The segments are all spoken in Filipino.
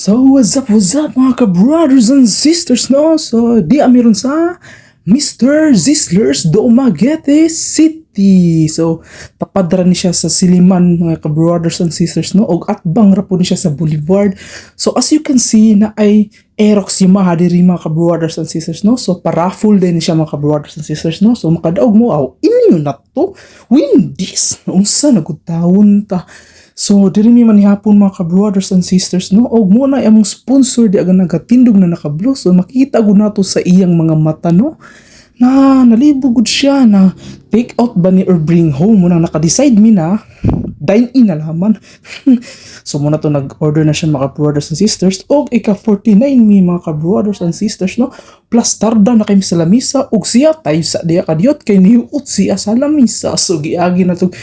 So, what's up, what's up mga ka-brothers and sisters, no? So, di amiron sa Mr. Zislers Dumaguete City. So, tapadra ni siya sa Siliman, mga ka-brothers and sisters, no? Og atbang ra po ni siya sa Boulevard. So, as you can see, na ay Aerox Yamaha diri mga ka-brothers and sisters, no? So, parafull din ni siya mga ka-brothers and sisters, no? So, makadaog mo, aw, inyo na to. Win this. Unsa nagutawon ta. So, diri mi manihapon mga ka-brothers and sisters, no? Og mo na among sponsor di aga nagatindog na nakablo. So, makita ko nato sa iyang mga mata, no? Na nalibugod siya na take out ba ni or bring home mo na nakadecide mi na dine in na laman. so muna to nag-order na siya mga brothers and sisters. Og ika 49 mi mga ka brothers and sisters no? Plus tarda na kay sa lamisa og siya tayo sa diya kadiyot kay niuot siya sa lamisa so giagi na to.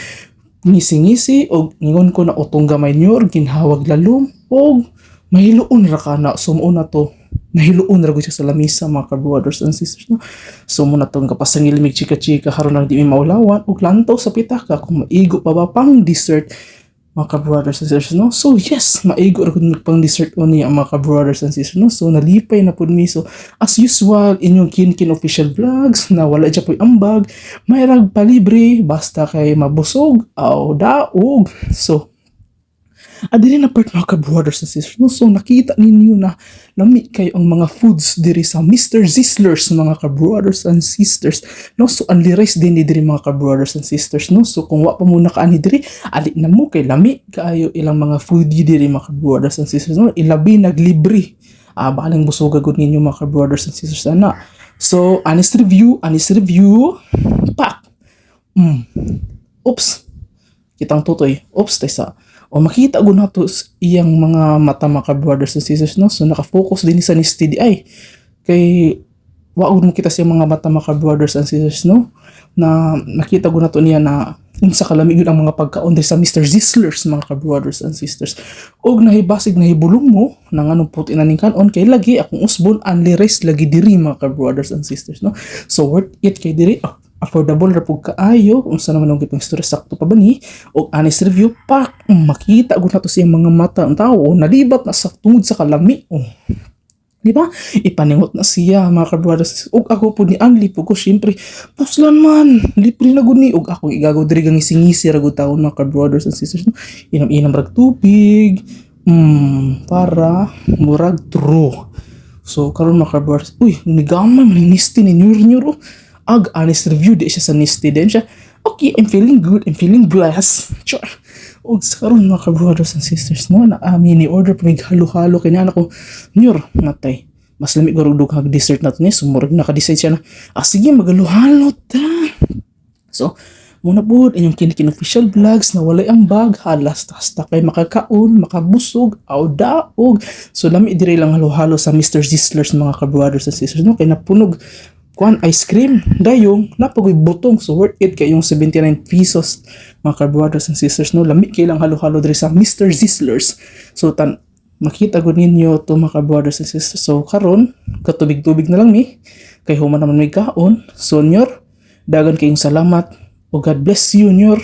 Ngisi-ngisi og ingon ko na utong gamay niyo ginhawag lalom og mahiluon ra ka na. Sumuon na to nahiluon ra siya sa lamisa mga ka-brothers and sisters no? So mo na tong kapasangil mig chika-chika haron lang di mi maulawan. Ug lantaw sa pitaka kung maigo pa ba pang dessert mga ka-brothers and sisters no? So yes maigo ra gud pang dessert oni ang mga ka-brothers and sisters no? So nalipay na pud mi. So as usual inyong kin-kin official vlogs na wala dya po'y ambag may rag palibre basta kay mabusog aw daog. So Adiri na part mga ka-brothers and sisters. No? So nakita ninyo na lami kayo ang mga foods diri sa Mr. Zislers mga ka-brothers and sisters. No? So only rice din ni diri mga ka-brothers and sisters. No? So kung wa pa muna kaani diri, ali na mo kay lami kayo ilang mga foodie diri mga ka-brothers and sisters. No? Ilabi naglibre. Ah, baling busoga gud ninyo mga ka-brothers and sisters ana. So honest review, honest review. Pak. Mm. Oops. Kitang tutoy. Oops, tayo sa o makita ko na to s- iyang mga mata mga brothers and sisters no? So nakafocus din sa ni steady eye. Kay waog mo kita sa mga mata mga brothers and sisters no? Na nakita ko na to niya na unsa kalamig ang mga pagkaon sa Mr. Zislers mga brothers and sisters. Og nahibasig nahibulong mo nang anong puti na ning kanon kay lagi akong usbon only rice lagi diri mga brothers and sisters no? So worth it kay diri. Ah, affordable ra pug kaayo unsa naman ang gipang story sakto pa ba ni og honest review pak makita gud nato siyang mga mata ang tao nalibat na sa tungod sa kalami oh Di ba? Ipaningot na siya, mga kabrothers. Og ako po ni Anli po ko, syempre, puslan man, libre na gud ni. Og ako, igagaw diri gang isingisi, ragod taon, mga kabrothers and sisters. Inam-inam rag tubig, mm, para murag true. So, karon mga kabrothers, uy, nigamay man yung nisti ni Nyur Nyur. oh. Ag, honest review, di siya sa nisti din siya. Okay, I'm feeling good, I'm feeling blessed. Sure. Og sa karon mga ka-brothers and sisters no na amin ni order pa mig halo-halo kay na ko nyor matay mas lamig gurog dughag dessert na to ni sumurag naka-decide siya na ah sige magalo-halo ta so muna po inyong kinikin official vlogs na walay ang bag halas hasta kay makakaon makabusog aw daog so lami dire lang halo-halo sa Mr. Zislers mga ka-brothers and sisters no kay napunog kuan ice cream dayong napagoy butong so worth it. Kay yung 79 pesos mga ka-brothers and sisters no? Lami kay lang halo-halo diri sa Mr. Zislers so tan makita gud ninyo to mga ka-brothers and sisters so karon katubig-tubig na lang mi. Kay human naman may kaon. So nyor dagan kayong salamat. O God bless you nyor